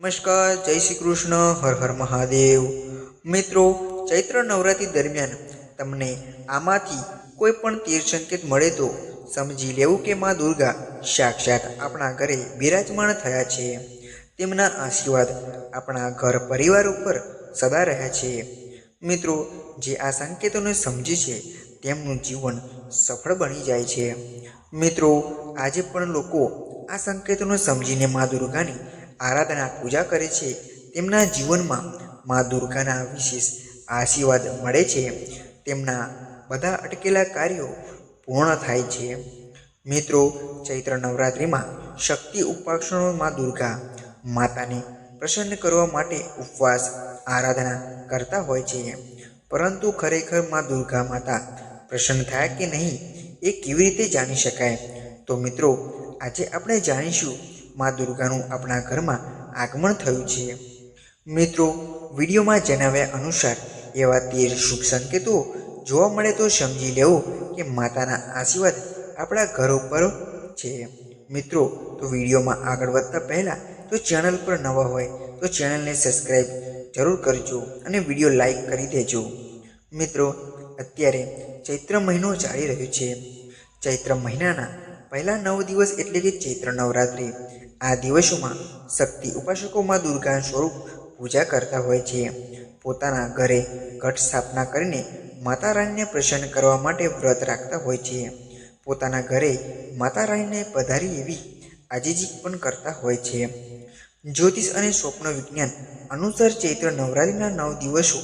નમસ્કાર, જય શ્રી કૃષ્ણ, હર હર મહાદેવ. મિત્રો, ચૈત્ર નવરાત્રી દરમિયાન તમને આમાંથી કોઈ પણ તીર સંકેત મળે તો સમજી લેવું કે માં દુર્ગા સાક્ષાત આપણા ઘરે બિરાજમાન થયા છે. તેમના આશીર્વાદ આપણા ઘર પરિવાર ઉપર સદા રહ્યા છે. મિત્રો, જે આ સંકેતોને સમજે છે, તેમનું જીવન સફળ બની જાય છે. મિત્રો, આજે પણ લોકો આ સંકેતોને સમજીને મા દુર્ગાની આરાધના પૂજા કરે છે. તેમના જીવનમાં મા દુર્ગાના વિશેષ આશીર્વાદ મળે છે. તેમના બધા અટકેલા કાર્યો પૂર્ણ થાય છે. મિત્રો, ચૈત્ર નવરાત્રિમાં શક્તિ ઉપાસનો મા દુર્ગા માતાને પ્રસન્ન કરવા માટે ઉપવાસ, આરાધના કરતા હોય છે. પરંતુ ખરેખર મા દુર્ગા માતા પ્રસન્ન થયા કે નહીં, એ કેવી રીતે જાણી શકાય? તો મિત્રો, આજે આપણે જાણીશું મા દુર્ગાનું આપણા ઘરમાં આગમન થયું છે. મિત્રો, વિડીયોમાં જણાવ્યા અનુસાર એવા તેર શુભ સંકેતો જોવા મળે તો સમજી લેવું કે માતાના આશીર્વાદ આપણા ઘર ઉપર છે. મિત્રો, તો વિડીયોમાં આગળ વધતા પહેલાં તો ચેનલ પર નવા હોય તો ચેનલને સબસ્ક્રાઈબ જરૂર કરજો અને વીડિયો લાઈક કરી દેજો. મિત્રો, અત્યારે ચૈત્ર મહિનો ચાલી રહ્યો છે. ચૈત્ર મહિનાના પહેલા નવ દિવસ એટલે કે ચૈત્ર નવરાત્રિ આ દિવસોમાં શક્તિ ઉપાસકોમાં દુર્ગા સ્વરૂપ પૂજા કરતા હોય છે. પોતાના ઘરે ઘટ સ્થાપના કરીને માતા રાણીને પ્રસન્ન કરવા માટે વ્રત રાખતા હોય છે. પોતાના ઘરે માતા રાણીને પધારી એવી આજીજી પણ કરતા હોય છે. જ્યોતિષ અને સ્વપ્ન વિજ્ઞાન અનુસાર ચૈત્ર નવરાત્રિના નવ દિવસો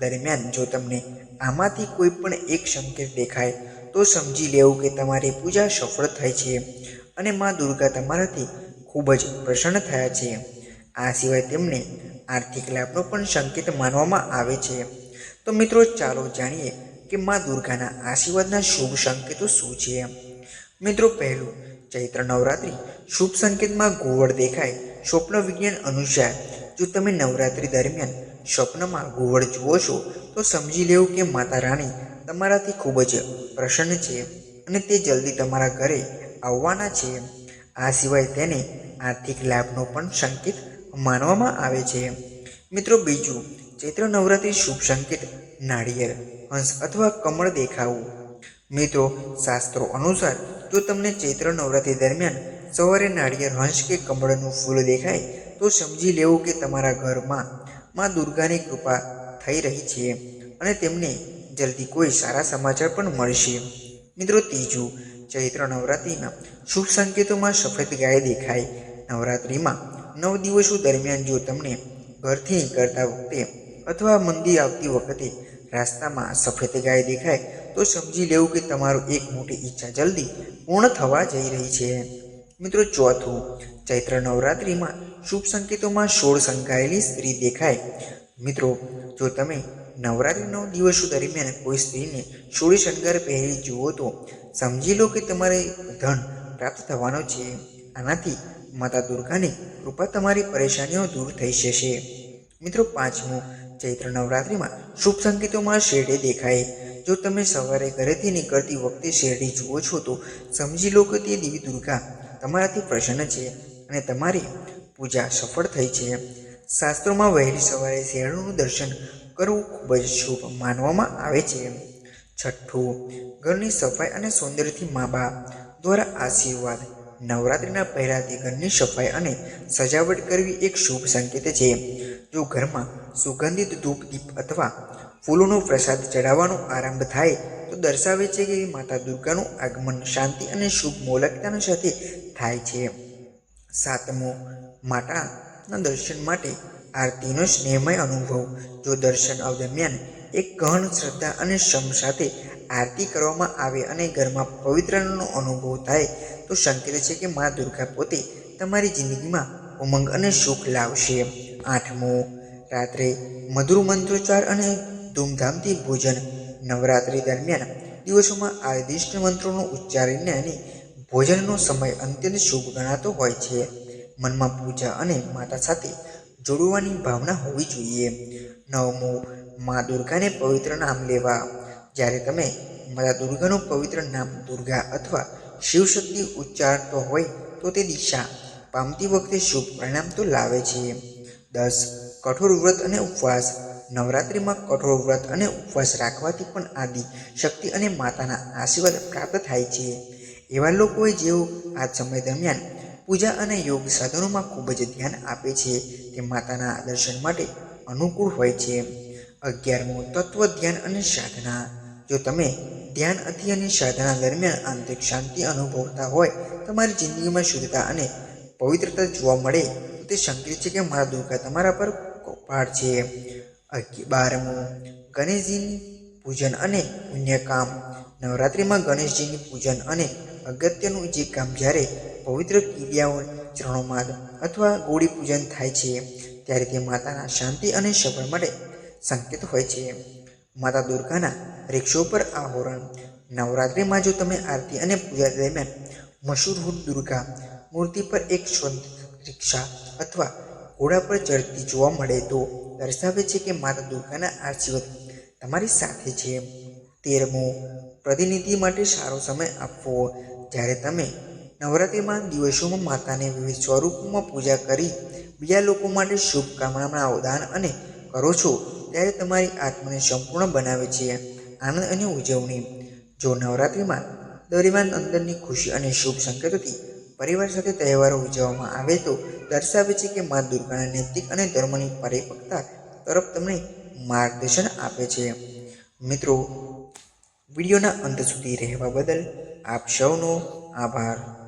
દરમિયાન જો તમને આમાંથી કોઈ પણ એક સંકેત દેખાય, તો સમજી લેવું કે તમારી પૂજા સફળ થાય છે અને મા દુર્ગા તમારાથી ખૂબ જ પ્રસન્ન થયા છે. આ સિવાય તેમને આર્થિક લાભનો પણ સંકેત માનવામાં આવે છે. તો મિત્રો, ચાલો જાણીએ કે મા દુર્ગાના આશીર્વાદના શુભ સંકેતો શું છે? મિત્રો, પહેલું, ચૈત્ર નવરાત્રિ શુભ સંકેતમાં ગોવળ દેખાય. સ્વપ્ન વિજ્ઞાન અનુસાર, જો તમે નવરાત્રિ દરમિયાન સ્વપ્નમાં ગોવળ જુઓ છો, તો સમજી લેવું કે માતા રાણી તમારાથી ખૂબ જ પ્રસન્ન છે અને તે જલ્દી તમારા ઘરે આવવાના છે. આ સિવાય તેને આર્થિક લાભનો પણ સંકેત માનવામાં આવે છે. મિત્રો, બીજું, ચૈત્ર નવરાત્રિ શુભ સંકેત, નાળિયેર, હંસ અથવા કમળ દેખાવું. મિત્રો, શાસ્ત્રો અનુસાર જો તમને ચૈત્ર નવરાત્રિ દરમિયાન સવારે નાળિયેર, હંસ કે કમળનું ફૂલ દેખાય, તો સમજી લેવું કે તમારા ઘરમાં માં દુર્ગાની કૃપા થઈ રહી છે અને તેમને જલ્દી કોઈ સારા સમાચાર પણ મળશે. મિત્રો, ત્રીજું ચૈત્ર નવરાત્રિના શુભ સંકેતોમાં સફેદ ગાય દેખાય. નવરાત્રિમાં નવ દિવસો દરમિયાન જો તમને ઘરથી નીકળતા વખતે અથવા મંદિર આવતી વખતે રાસ્તામાં સફેદ ગાય દેખાય, તો સમજી લેવું કે તમારું એક મોટી ઈચ્છા જલ્દી પૂર્ણ થવા જઈ રહી છે. મિત્રો, ચોથું, ચૈત્ર નવરાત્રિમાં શુભ સંકેતોમાં સોળ સંકાયેલી સ્ત્રી દેખાય. મિત્રો, જો તમે નવરાત્રિ નવ દિવસો દરમિયાન કોઈ સ્ત્રીને સોળી શણગાર પહેરી જુઓ તો સમજી લો કે તમારે ધન પ્રાપ્ત થવાનો છે. આનાથી માતા દુર્ગાની કૃપા તમારી પરેશાનીઓ દૂર થઈ જશે. મિત્રો, પાંચમું ચૈત્ર નવરાત્રિમાં શુભ સંકેતોમાં શેરડી દેખાય. જો તમે સવારે ઘરેથી નીકળતી વખતે શેરડી જુઓ છો તો સમજી લો કે તે દેવી દુર્ગા તમારાથી પ્રસન્ન છે અને તમારી પૂજા સફળ થઈ છે. શાસ્ત્રોમાં વહેલી સવારે શિયાળુનું દર્શન કરવું ખૂબ જ શુભ માનવામાં આવે છે. છઠ્ઠું, ઘરની સફાઈ અને સૌંદર્યથી મા બાપ દ્વારા આશીર્વાદ. નવરાત્રિના પહેલાંથી ઘરની સફાઈ અને સજાવટ કરવી એક શુભ સંકેત છે. જો ઘરમાં સુગંધિત ધૂપ, દીપ અથવા ફૂલોનો પ્રસાદ ચઢાવવાનો આરંભ થાય, તો દર્શાવે છે કે માતા દુર્ગાનું આગમન શાંતિ અને શુભ મોલકતાના સાથે થાય છે. સાતમું માતાના દર્શન માટે આરતીનો સ્નેહમય અનુભવ. જો દર્શન દરમિયાન એક ગહન શ્રદ્ધા અને શ્રમ સાથે આરતી કરવામાં આવે અને ઘરમાં પવિત્રનો અનુભવ થાય, તો સંકેત છે કે મા દુર્ગા પોતે તમારી જિંદગીમાં ઉમંગ અને સુખ લાવશે. આઠમું, રાત્રે મધુર મંત્રોચ્ચાર અને ધૂમધામથી ભોજન. નવરાત્રિ દરમિયાન દિવસોમાં આદિષ્ટ મંત્રોનો ઉચ્ચારીને અને ભોજનનો સમય અત્યંત શુભ ગણાતો હોય છે. મનમાં પૂજા અને માતા સાથે જોડવાની ભાવના હોવી જોઈએ. નવમું, મા દુર્ગાને પવિત્ર નામ લેવા. જ્યારે તમે માતા દુર્ગાનું પવિત્ર નામ દુર્ગા અથવા શિવશક્તિ ઉચ્ચારતો હોય તો તે દિશા પામતી વખતે શુભ પરિણામ તો લાવે છે. દસ, કઠોર વ્રત અને ઉપવાસ. નવરાત્રિમાં કઠોર વ્રત અને ઉપવાસ રાખવાથી પણ આદિ શક્તિ અને માતાના આશીર્વાદ પ્રાપ્ત થાય છે. એવા લોકોએ જેઓ આ સમય દરમિયાન પૂજા અને યોગ સાધનોમાં ખૂબ જ ધ્યાન આપે છે. તે માતાના દર્શન માટે અનુકૂળ હોય છે. અગિયારમું તત્વ ધ્યાન અને સાધના. જો તમે ધ્યાન અતિ અને સાધના દરમિયાન આંતરિક શાંતિ અનુભવતા હોય, તમારી જિંદગીમાં શુદ્ધતા અને પવિત્રતા જોવા મળે, તો તે સંકેત છે કે મારા દુર્ગા તમારા પર કપાળ છે. બારમું ગણેશજીની પૂજન અને પુણ્ય કામ નવરાત્રિમાં ગણેશજીની પૂજન અને અગત્યનું જે કામ જ્યારે પવિત્ર ક્રિયાઓ ચરણોમાં અથવા ગોળી પૂજન થાય છે, ત્યારે તે માતાના શાંતિ અને સફળ માટે સંકેત હોય છે. માતા દુર્ગાના વૃક્ષો પર આહોરણ. નવરાત્રિમાં જો તમે આરતી અને પૂજા દરમિયાન મશહૂર દુર્ગા, મૂર્તિ પર એક સ્વંત રિક્ષા અથવા ઘોડા પર ચડતી જોવા મળે તો દર્શાવે છે કે માતા દુર્ગાના આશીર્વાદ તમારી સાથે છે. તેરમો, પ્રતિનિધિ માટે સારો સમય આપવો. જ્યારે તમે નવરાત્રિમાં દિવસોમાં માતાને વિવિધ સ્વરૂપોમાં પૂજા કરી બીજા લોકો માટે શુભકામનાના અવદાન અને કરો છો, ત્યારે તમારી આત્માને સંપૂર્ણ બનાવે છે આનંદ અને ઉજવણી. જો નવરાત્રિમાં દરમિયાન અંદરની ખુશી અને શુભ સંકેતોથી પરિવાર સાથે તહેવારો ઉજવવામાં આવે તો દર્શાવે છે કે મા દુર્ગાના નૈતિક અને ધર્મની પરિપક્વતા તરફ તમને માર્ગદર્શન આપે છે. મિત્રો, વિડીયોના અંત સુધી રહેવા બદલ આપ સૌનો આભાર.